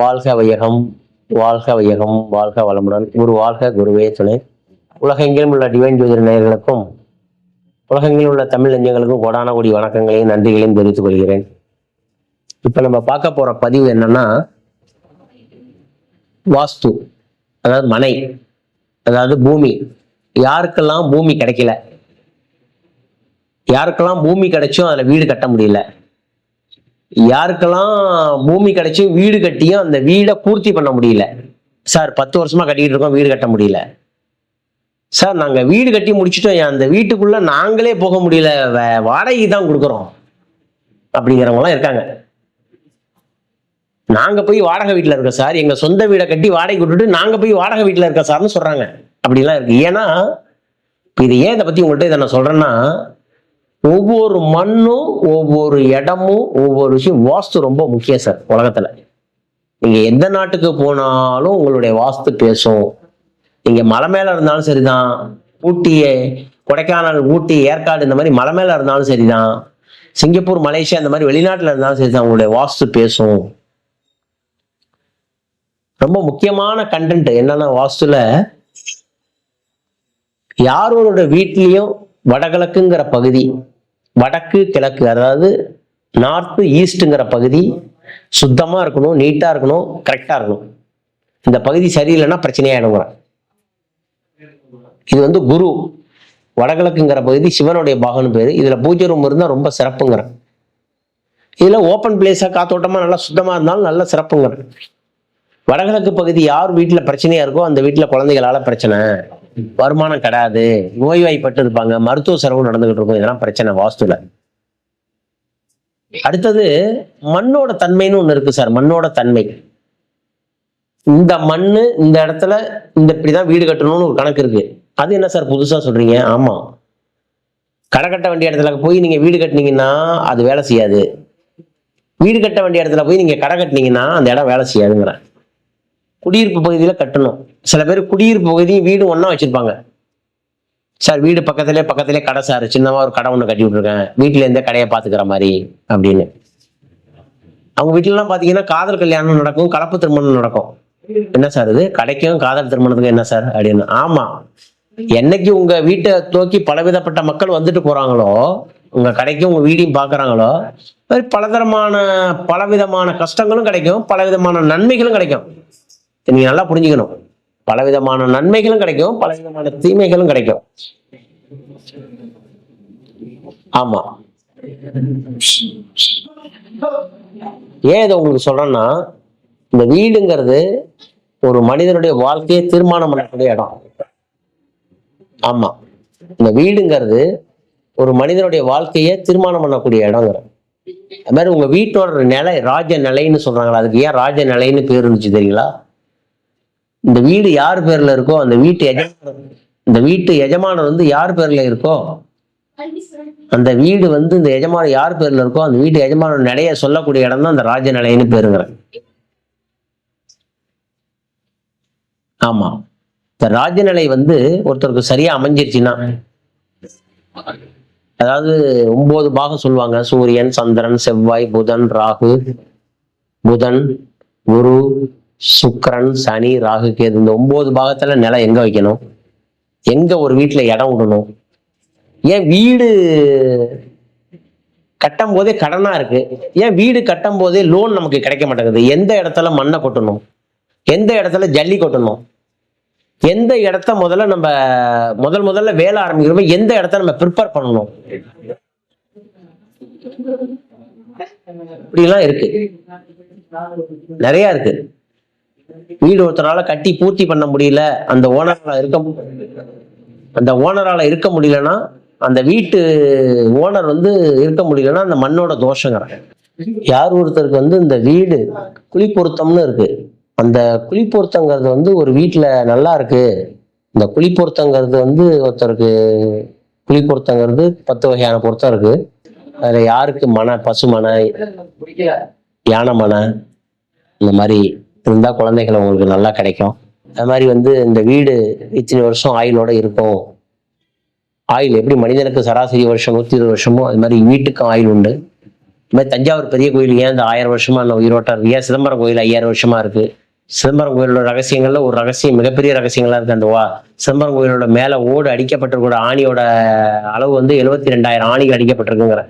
வாழ்க வையகம் வாழ்க வையகம் வாழ்க வளமுடன். குரு வாழ்க குருவே துணை. உலகெங்கிலும் உள்ள டிவைன் ஜோதிட நேயர்களுக்கும் உலகெங்கிலும் உள்ள தமிழ் நெஞ்சங்களுக்கும் கோடான கோடி வணக்கங்களையும் நன்றிகளையும் தெரிவித்துக் கொள்கிறேன். இப்ப நம்ம பார்க்க போற பதிவு என்னன்னா வாஸ்து அதாவது மனை அதாவது பூமி. யாருக்கெல்லாம் பூமி கிடைக்கல? யாருக்கெல்லாம் பூமி கிடைச்சும் அதுல வீடு கட்ட முடியல. யாருக்கெல்லாம் பூமி கிடைச்சி வீடு கட்டியும் அந்த வீடை பூர்த்தி பண்ண முடியல. சார் பத்து வருஷமா கட்டிக்கிட்டு இருக்கோம் வீடு கட்ட முடியல. சார் நாங்க வீடு கட்டி முடிச்சிட்டோம். அந்த வீட்டுக்குள்ள நாங்களே போக முடியல. வாடகை தான் கொடுக்குறோம். அப்படிங்கிறவங்களாம் இருக்காங்க. நாங்க போய் வாடகை வீட்டுல இருக்கோம் சார். எங்க சொந்த வீடை கட்டி வாடகை விட்டுட்டு நாங்க போய் வாடகை வீட்டுல இருக்கோம் சார்னு சொல்றாங்க. அப்படிலாம் இருக்கு. ஏன்னா இப்ப இது ஏன் இதை பத்தி உங்கள்கிட்ட இதை நான் சொல்றேன்னா ஒவ்வொரு மண்ணும் ஒவ்வொரு இடமும் ஒவ்வொரு விஷயம். வாஸ்து ரொம்ப முக்கியம் சார் உலகத்துல. நீங்க எந்த நாட்டுக்கு போனாலும் உங்களுடைய வாஸ்து பேசும். நீங்க மலை மேல இருந்தாலும் சரிதான். ஊட்டி கொடைக்கானல் ஊட்டி ஏற்காடு இந்த மாதிரி மலை மேல இருந்தாலும் சரிதான். சிங்கப்பூர் மலேசியா இந்த மாதிரி வெளிநாட்டுல இருந்தாலும் சரிதான். உங்களுடைய வாஸ்து பேசும். ரொம்ப முக்கியமான கண்டென்ட் என்னன்னா வாஸ்துல யாரோட வீட்லயும் வடகிழக்குங்கிற பகுதி வடக்கு கிழக்கு அதாவது நார்த்து ஈஸ்ட்டுங்கிற பகுதி சுத்தமாக இருக்கணும் நீட்டாக இருக்கணும் கரெக்டாக இருக்கணும். இந்த பகுதி சரியில்லைன்னா பிரச்சனையாயிடுங்கிறேன் இது வந்து குரு வடகிழக்குங்கிற பகுதி சிவனுடைய பாகம்னு பேர். இதில் பூஜை ரூம் இருந்தால் ரொம்ப சிறப்புங்கிறேன் இதில் ஓப்பன் பிளேஸாக காத்தோட்டமாக நல்லா சுத்தமாக இருந்தாலும் நல்ல சிறப்புங்கிறேன் வடகிழக்கு பகுதி யார் வீட்டில் பிரச்சனையாக இருக்கோ அந்த வீட்டில் குழந்தைகளால் பிரச்சனை. வருமானம் கிடையாது நோய்வாய்ப்பட்டு இருப்பாங்க மருத்துவ செலவு நடந்துகிட்டு இருக்கும் இதெல்லாம் பிரச்சனை வாஸ்துல. அடுத்தது மண்ணோட தன்மைன்னு ஒண்ணு இருக்கு சார் மண்ணோட தன்மை. இந்த மண்ணு இந்த இடத்துல இந்த இப்படிதான் வீடு கட்டணும்னு ஒரு கணக்கு இருக்கு. அது என்ன சார் புதுசா சொல்றீங்க? ஆமா. கடை கட்ட வேண்டிய இடத்துல போய் நீங்க வீடு கட்டினீங்கன்னா அது வேலை செய்யாது. வீடு கட்ட வேண்டிய இடத்துல போய் நீங்க கடை கட்டினீங்கன்னா அந்த இடம் வேலை செய்யாதுங்கிறேன் குடியிருப்பு பகுதியில கட்டணும். சில பேர் குடியிருப்பு பகுதியும் வீடு ஒன்றா வச்சுருப்பாங்க. சார் வீடு பக்கத்துலேயே பக்கத்துலேயே கடை சார் சின்னமாக ஒரு கடை ஒன்று கட்டி விட்ருக்கேன் வீட்டுல இருந்தே கடையை பார்த்துக்கிற மாதிரி அப்படின்னு. அவங்க வீட்டிலலாம் பார்த்தீங்கன்னா காதல் கல்யாணம் நடக்கும் கலப்பு திருமணம் நடக்கும். என்ன சார் இது? கடைக்கும் காதல் திருமணத்துக்கும் என்ன சார் அப்படின்னு. ஆமாம் என்னைக்கு உங்கள் வீட்டை தோக்கி பலவிதப்பட்ட மக்கள் வந்துட்டு போகிறாங்களோ உங்கள் கடைக்கும் உங்கள் வீடையும் பார்க்குறாங்களோ மாதிரி பலதரமான பலவிதமான கஷ்டங்களும் கிடைக்கும் பலவிதமான நன்மைகளும் கிடைக்கும். நீங்கள் நல்லா புரிஞ்சுக்கணும். பலவிதமான நன்மைகளும் கிடைக்கும் பலவிதமான தீமைகளும் கிடைக்கும். ஆமா. ஏன் இதை உங்களுக்கு சொல்றேன்னா இந்த வீடுங்கிறது ஒரு மனிதனுடைய வாழ்க்கையை தீர்மானம் பண்ணக்கூடிய இடம். ஆமா. இந்த வீடுங்கிறது ஒரு மனிதனுடைய வாழ்க்கையை தீர்மானம் பண்ணக்கூடிய இடங்கிற அது மாதிரி உங்க வீட்டோட நிலை ராஜ நிலைன்னு சொல்றாங்களா அதுக்கு ஏன் ராஜ நிலைன்னு பேர் இருந்துச்சு தெரியுங்களா? இந்த வீடு யார் பேர்ல இருக்கோ அந்த வீட்டு எஜமானர் இந்த வீட்டு எஜமானர் வந்து யார் பேர்ல இருக்கோ அந்த வீடு வந்து இந்த எஜமானர் யார் பேர்ல இருக்கோ அந்த வீட்டு எஜமானர் நிலைய சொல்லக்கூடிய இடம் தான் அந்த ராஜ நிலைன்னு பேருங்கிறேன். ஆமா. இந்த ராஜநிலை வந்து ஒருத்தருக்கு சரியா அமைஞ்சிருச்சுன்னா அதாவது ஒன்பது பாகம் சொல்லுவாங்க. சூரியன் சந்திரன் செவ்வாய் புதன் ராகு புதன் குரு சுக்கரன் சனி ராகு கேது இந்த ஒன்பது பாகத்துல நிலம் எங்க வைக்கணும்? எங்க ஒரு வீட்டுல இடம் விடணும்? ஏன் வீடு கட்டும் போதே கடனா இருக்கு? ஏன் வீடு கட்டும் போதே லோன் நமக்கு கிடைக்க மாட்டேங்குது? எந்த இடத்துல மண்ணை கொட்டணும்? எந்த இடத்துல ஜல்லி கொட்டணும்? எந்த இடத்த முதல்ல நம்ம முதல் முதல்ல வேலை ஆரம்பிக்கிறோமோ எந்த இடத்த நம்ம ப்ரிப்பேர் பண்ணணும்? இப்படிலாம் இருக்கு. நிறைய இருக்கு. வீடு ஒருத்தரால கட்டி பூர்த்தி பண்ண முடியல அந்த ஓனரால இருக்க அந்த ஓனரால இருக்க முடியலன்னா அந்த வீட்டு ஓனர் வந்து இருக்க முடியலன்னா அந்த மண்ணோட தோஷங்கிறாங்க. யார் ஒருத்தருக்கு வந்து இந்த வீடு குழி பொருத்தம்னு இருக்கு. அந்த குழி பொருத்தங்கிறது வந்து ஒரு வீட்டுல நல்லா இருக்கு. இந்த குழி பொருத்தங்கிறது வந்து ஒருத்தருக்கு குழி பொருத்தங்கிறது பத்து வகையான பொருத்தம் இருக்கு. அதுல யாருக்கு மன பசு மன யானை மன இந்த மாதிரி இருந்தால் குழந்தைகள் உங்களுக்கு நல்லா கிடைக்கும். அது மாதிரி வந்து இந்த வீடு இத்தனை வருஷம் ஆயுளோட இருக்கும். ஆயில் எப்படி மனிதனுக்கு சராசரி வருஷம் நூற்றி இருபது வருஷமோ அது மாதிரி வீட்டுக்கும் ஆயில் உண்டு. இது மாதிரி தஞ்சாவூர் பெரிய கோயில் ஏன் இந்த ஆயிரம் வருஷமா அந்த உயிரோட்டம் இருக்கு? ஏன் சிதம்பரம் கோயில் ஐயாயிரம் வருஷமா இருக்கு? சிதம்பரம் கோயிலோட ரகசியங்கள்ல ஒரு ரகசியம் மிகப்பெரிய ரகசியங்களா இருக்கு அந்த வா. சிதம்பரம் கோயிலோட மேல ஓடு அடிக்கப்பட்டிருக்கிற ஆணியோட அளவு வந்து எழுபத்தி ரெண்டாயிரம் ஆணிகள் அடிக்கப்பட்டிருக்குங்கிற.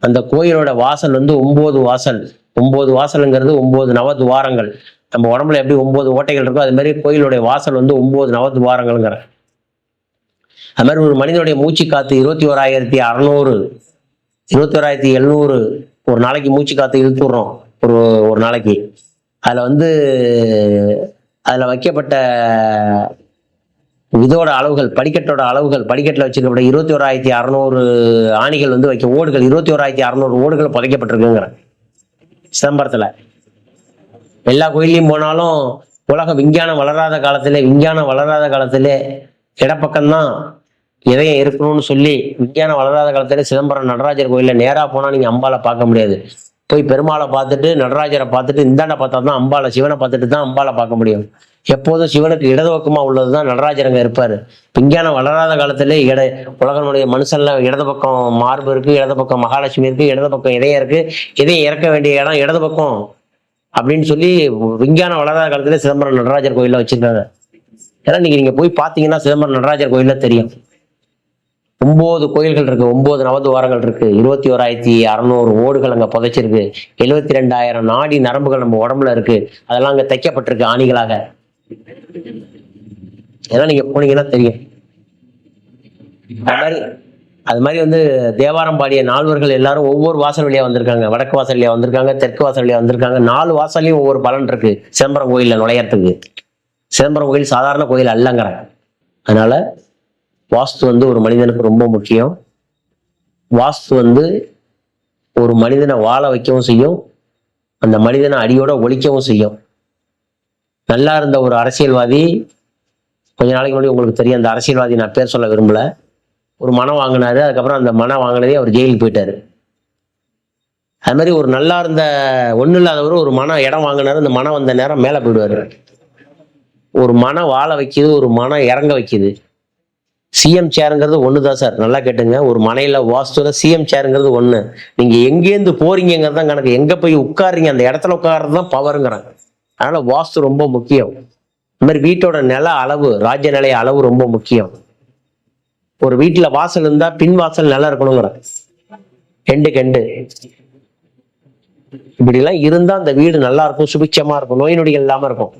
அந்த கோயிலோட வாசல் வந்து ஒன்பது வாசல். ஒம்பது வாசலுங்கிறது ஒம்பது நவதுவாரங்கள். நம்ம உடம்புல எப்படி ஒம்பது ஓட்டைகள் இருக்கோ அது மாதிரி கோயிலுடைய வாசல் வந்து ஒம்பது நவதுவாரங்கள்ங்கிற. அது மாதிரி ஒரு மனிதனுடைய மூச்சு காத்து இருபத்தி ஓராயிரத்தி அறநூறு இருபத்தி ஓராயிரத்தி எழுநூறு ஒரு நாளைக்கு மூச்சு காத்து இழுத்துடுறோம் ஒரு ஒரு நாளைக்கு. அதில் வந்து அதில் வைக்கப்பட்ட இதோட அளவுகள் படிக்கட்டோட அளவுகள் படிக்கட்டில் வச்சிருக்கப்பட்ட இருபத்தி ஓராயிரத்தி அறநூறு ஆணிகள் வந்து வைக்க ஓடுகள் இருபத்தி ஓராயிரத்தி அறநூறு ஓடுகள் புதைக்கப்பட்டிருக்குங்கிறேன் சிதம்பரத்தில். எல்லா கோயிலையும் போனாலும் உலகம் விஞ்ஞானம் வளராத காலத்தில் விஞ்ஞானம் வளராத காலத்தில் இடப்பக்கம்தான் இதயம் இருக்கணும்னு சொல்லி விஞ்ஞானம் வளராத காலத்தில் சிதம்பரம் நடராஜர் கோயிலில் நேராக போனால் நீங்கள் அம்பாலை பார்க்க முடியாது. போய் பெருமாளை பார்த்துட்டு நடராஜரை பார்த்துட்டு இந்தாண்ட பார்த்தா தான் அம்பாளை சிவனை பார்த்துட்டு தான் அம்பாலை பார்க்க முடியும். எப்போதும் சிவனுக்கு இடது உள்ளது தான் நடராஜர் இருப்பார். விஞ்ஞானம் வளராத காலத்திலே இட உலகனுடைய மனுஷன்ல இடது பக்கம் மார்பு இருக்குது இடது பக்கம் மகாலட்சுமி இருக்குது இடது பக்கம் இதயம் இருக்குது இதயம் இறக்க வேண்டிய இடம் இடது பக்கம் அப்படின்னு சொல்லி விஞ்ஞானம் வளராத காலத்துல சிதம்பரம் நடராஜர் கோயிலில் வச்சிருக்காங்க. ஏன்னா நீங்கள் நீங்கள் போய் பார்த்தீங்கன்னா சிதம்பரம் நடராஜர் கோயிலில் தெரியும். ஒம்பது கோயில்கள் இருக்கு நவது நவதுவாரங்கள் இருக்கு. இருபத்தி ஓராயிரத்தி அறநூறு ஓடுகள் அங்கே புதைச்சிருக்கு. எழுபத்தி ரெண்டாயிரம் நாடி நரம்புகள் நம்ம உடம்புல இருக்கு. அதெல்லாம் அங்கே தைக்கப்பட்டிருக்கு ஆணிகளாக. ஏன்னா நீங்க போனீங்கன்னா தெரியும். அது மாதிரி அது மாதிரி வந்து தேவாரம் பாடிய நால்வர்கள் எல்லாரும் ஒவ்வொரு வாசல் வழியா வந்திருக்காங்க. வடக்கு வாசல் வழியா வந்திருக்காங்க தெற்கு வாசல் வழியா வந்திருக்காங்க. நாலு வாசல்லையும் ஒவ்வொரு பலன் இருக்கு. சிதம்பரம் கோயில்ல நுழையறதுக்கு. சிதம்பரம் கோயில் சாதாரண கோயில் அல்லங்கிற. அதனால வாஸ்து வந்து ஒரு மனிதனுக்கு ரொம்ப முக்கியம். வாஸ்து வந்து ஒரு மனிதனை வாழ வைக்கவும் செய்யும். அந்த மனிதனை அடியோட ஒழிக்கவும் செய்யும். நல்லா இருந்த ஒரு அரசியல்வாதி கொஞ்ச நாளைக்கு முன்னாடி உங்களுக்கு தெரியும் அந்த அரசியல்வாதி நான் பேர் சொல்ல விரும்பல. ஒரு மனம் வாங்கினாரு அதுக்கப்புறம் அந்த மனம் வாங்கினதே அவர் ஜெயிலுக்கு போயிட்டாரு. அது மாதிரி ஒரு நல்லா இருந்த ஒன்றும் இல்லாதவர் ஒரு மனம் இடம் வாங்கினாரு அந்த மனம் வந்த நேரம் மேலே போயிடுவாரு. ஒரு மனம் வாழ வைக்குது ஒரு மனம் இறங்க வைக்குது. சிஎம் சேருங்கிறது ஒன்று தான் சார் நல்லா கேட்டுங்க. ஒரு மனையில் வாஸ்துவில் சிஎம் சேருங்கிறது ஒன்று நீங்கள் எங்கேருந்து போறீங்கிறது தான் கணக்கு. எங்கே போய் உட்காருங்க அந்த இடத்துல உட்கார்றது தான் பவருங்கிறாங்க அதனால வாஸ்து ரொம்ப முக்கியம். இந்த மாதிரி வீட்டோட நில அளவு ராஜ்ய நிலைய அளவு ரொம்ப முக்கியம். ஒரு வீட்டுல வாசல் இருந்தா பின் வாசல் நல்லா இருக்கணுங்கிற. எண்டு கெண்டு. இப்படி எல்லாம் இருந்தா அந்த வீடு நல்லா இருக்கும் சுபிட்சமா இருக்கும் நோய் நொடிகள் இல்லாம இருக்கும்.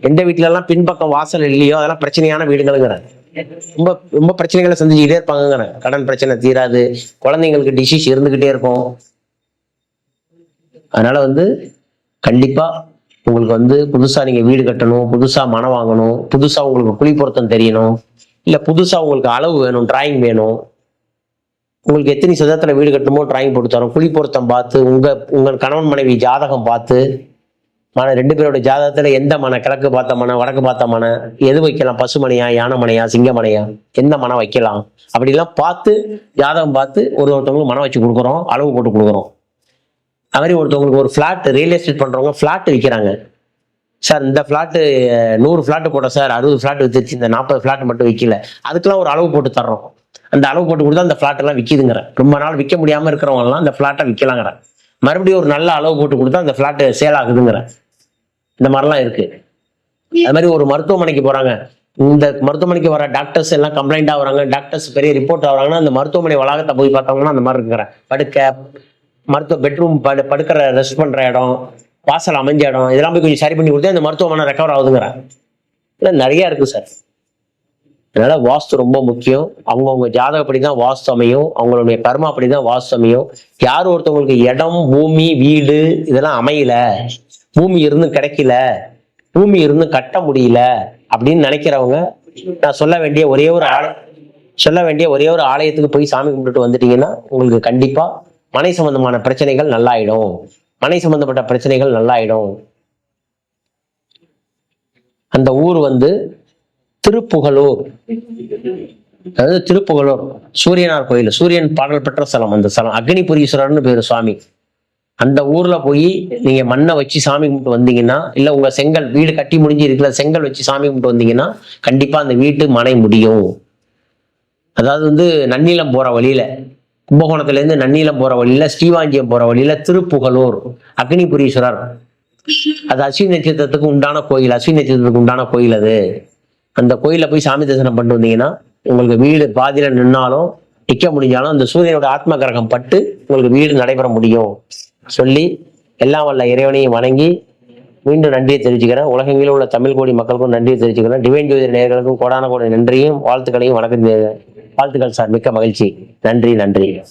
எந்த வீட்டுல எல்லாம் பின்பக்கம் வாசல் இல்லையோ அதெல்லாம் பிரச்சனையான வீடுகளுங்கிற. ரொம்ப ரொம்ப பிரச்சனைகளை சந்திச்சுக்கிட்டே இருப்பாங்கங்கிற. கடன் பிரச்சனை தீராது குழந்தைங்களுக்கு டிசீஸ் இருந்துகிட்டே இருக்கும். அதனால வந்து கண்டிப்பா உங்களுக்கு வந்து புதுசா நீங்க வீடு கட்டணும் புதுசா மனம் வாங்கணும் புதுசா உங்களுக்கு குழி பொருத்தம் தெரியணும் இல்ல புதுசா உங்களுக்கு அளவு வேணும் டிராயிங் வேணும். உங்களுக்கு எத்தனை சதத்துல வீடு கட்டணுமோ டிராயிங் போட்டு தரோம். குழி பொருத்தம் பார்த்து உங்க உங்கள் கணவன் மனைவி ஜாதகம் பார்த்து மன ரெண்டு பேரோட ஜாதகத்துல எந்த மனை? கிழக்கு பார்த்த மனை வடக்கு பார்த்த மனை? எது வைக்கலாம்? பசுமனையா யானை மனையா சிங்கமனையா எந்த மனை வைக்கலாம்? அப்படிலாம் பார்த்து ஜாதகம் பார்த்து ஒரு ஒருத்தவங்களுக்கு மனம் வச்சு கொடுக்குறோம் அளவு போட்டு கொடுக்குறோம். அது மாதிரி ஒருத்தவங்களுக்கு ஒரு ஃப்ளாட் ரியல் எஸ்டேட் பண்ணுறவங்க ஃப்ளாட் விற்கிறாங்க சார் இந்த ஃப்ளாட்டு நூறு ஃப்ளாட்டு போட்டோம் சார் அறுபது ஃப்ளாட் வித்துச்சு இந்த நாற்பது ஃப்ளாட் மட்டும் விற்கல அதுக்கெல்லாம் ஒரு அளவு போட்டு தர்றோம். அந்த அளவு போட்டு கொடுத்தா அந்த ஃப்ளாட்டெல்லாம் விற்கிதுங்கிறேன் விற்கிதுங்கிற ரொம்ப நாள் விற்க முடியாமல் இருக்கிறவங்கலாம் அந்த ஃப்ளாட்டை விற்கலாங்கிற மறுபடியும் ஒரு நல்ல அளவு போட்டு கொடுத்தா அந்த ஃப்ளாட்டு சேல் ஆகுதுங்கிறேன் இந்த மாதிரிலாம் இருக்குது அது மாதிரி ஒரு மருத்துவமனைக்கு போகிறாங்க இந்த மருத்துவமனைக்கு வர டாக்டர்ஸ் எல்லாம் கம்ப்ளைண்ட் ஆகுறாங்க. டாக்டர்ஸ் பெரிய ரிப்போர்ட் ஆகுறாங்கன்னா அந்த மருத்துவமனை வளாகத்தை போய் பார்த்தாங்கன்னா அந்த மாதிரி இருக்கிறேன் படுக்க மருத்துவ பெட்ரூம் படு படுக்கிற ரெஸ்ட் பண்ணுற இடம் வாசல் அமைஞ்ச இடம் இதெல்லாம் போய் கொஞ்சம் சரி பண்ணி கொடுத்தா இந்த மருத்துவமனை ரெக்கவர் ஆகுதுங்கிறேன் இல்லை நிறையா இருக்குது சார் அதனால் வாஸ்து ரொம்ப முக்கியம். அவங்கவுங்க ஜாதகப்படி தான் வாஸ்து அமையும். அவங்களுடைய கர்மாப்படி தான் வாஸ்து அமையும். யார் ஒருத்தவங்களுக்கு இடம் பூமி வீடு இதெல்லாம் அமையல. பூமி இருந்து கிடைக்கல. பூமி இருந்து கட்ட முடியல அப்படின்னு நினைக்கிறவங்க நான் சொல்ல வேண்டிய ஒரே ஒரு ஆலய சொல்ல வேண்டிய ஒரே ஒரு ஆலயத்துக்கு போய் சாமி கும்பிட்டுட்டு வந்துட்டீங்கன்னா உங்களுக்கு கண்டிப்பாக மனை சம்பந்தமான பிரச்சனைகள் நல்லாயிடும். மனை சம்பந்தப்பட்ட பிரச்சனைகள் நல்லாயிடும். அந்த ஊர் வந்து திருப்புகலூர். அதாவது திருப்புகலூர். சூரியனார் கோயில். சூரியன் பாடல் பெற்ற ஸ்தலம். அந்த ஸ்தலம். அக்னிபுரீஸ்வரர்னு பேரு சுவாமி. அந்த ஊர்ல போய் நீங்க மண்ணை வச்சு சாமி கும்பிட்டு வந்தீங்கன்னா இல்ல உங்க செங்கல் வீடு கட்டி முடிஞ்சு இருக்கிற செங்கல் வச்சு சாமி கும்பிட்டு வந்தீங்கன்னா கண்டிப்பா அந்த வீட்டு மனை முடியும். அதாவது வந்து நன்னிலம் போற வழியில. கும்பகோணத்திலேருந்து நன்னிலம் போகிற வழியில ஸ்ரீவாஞ்சியம் போற வழியில திருப்புகலூர் அக்னிபுரீஸ்வரர். அது அஸ்வினி நட்சத்திரத்துக்கு உண்டான கோயில் அஸ்வினி நட்சத்திரத்துக்கு உண்டான கோயில் அது. அந்த கோயிலில் போய் சாமி தரிசனம் பண்ணிட்டு வந்தீங்கன்னா உங்களுக்கு வீடு பாதியில் நின்னாலும் நிற்க முடிஞ்சாலும் அந்த சூரியனோட ஆத்ம கிரகம் பட்டு உங்களுக்கு வீடு நடைபெற முடியும். சொல்லி எல்லாம் வல்ல இறைவனையும் வணங்கி மீண்டும் நன்றியை தெரிவிச்சுக்கிறேன். உலகங்களில் உள்ள தமிழ் கோடி மக்களுக்கும் நன்றியை தெரிவிச்சுக்கிறேன். டிவைன் ஜோதி நேர்களுக்கும் கோடான கோடி நன்றியும் வாழ்த்துக்களையும் வணக்கம் வாழ்த்துக்கள் சார். மிக்க மகிழ்ச்சி. நன்றி நன்றி.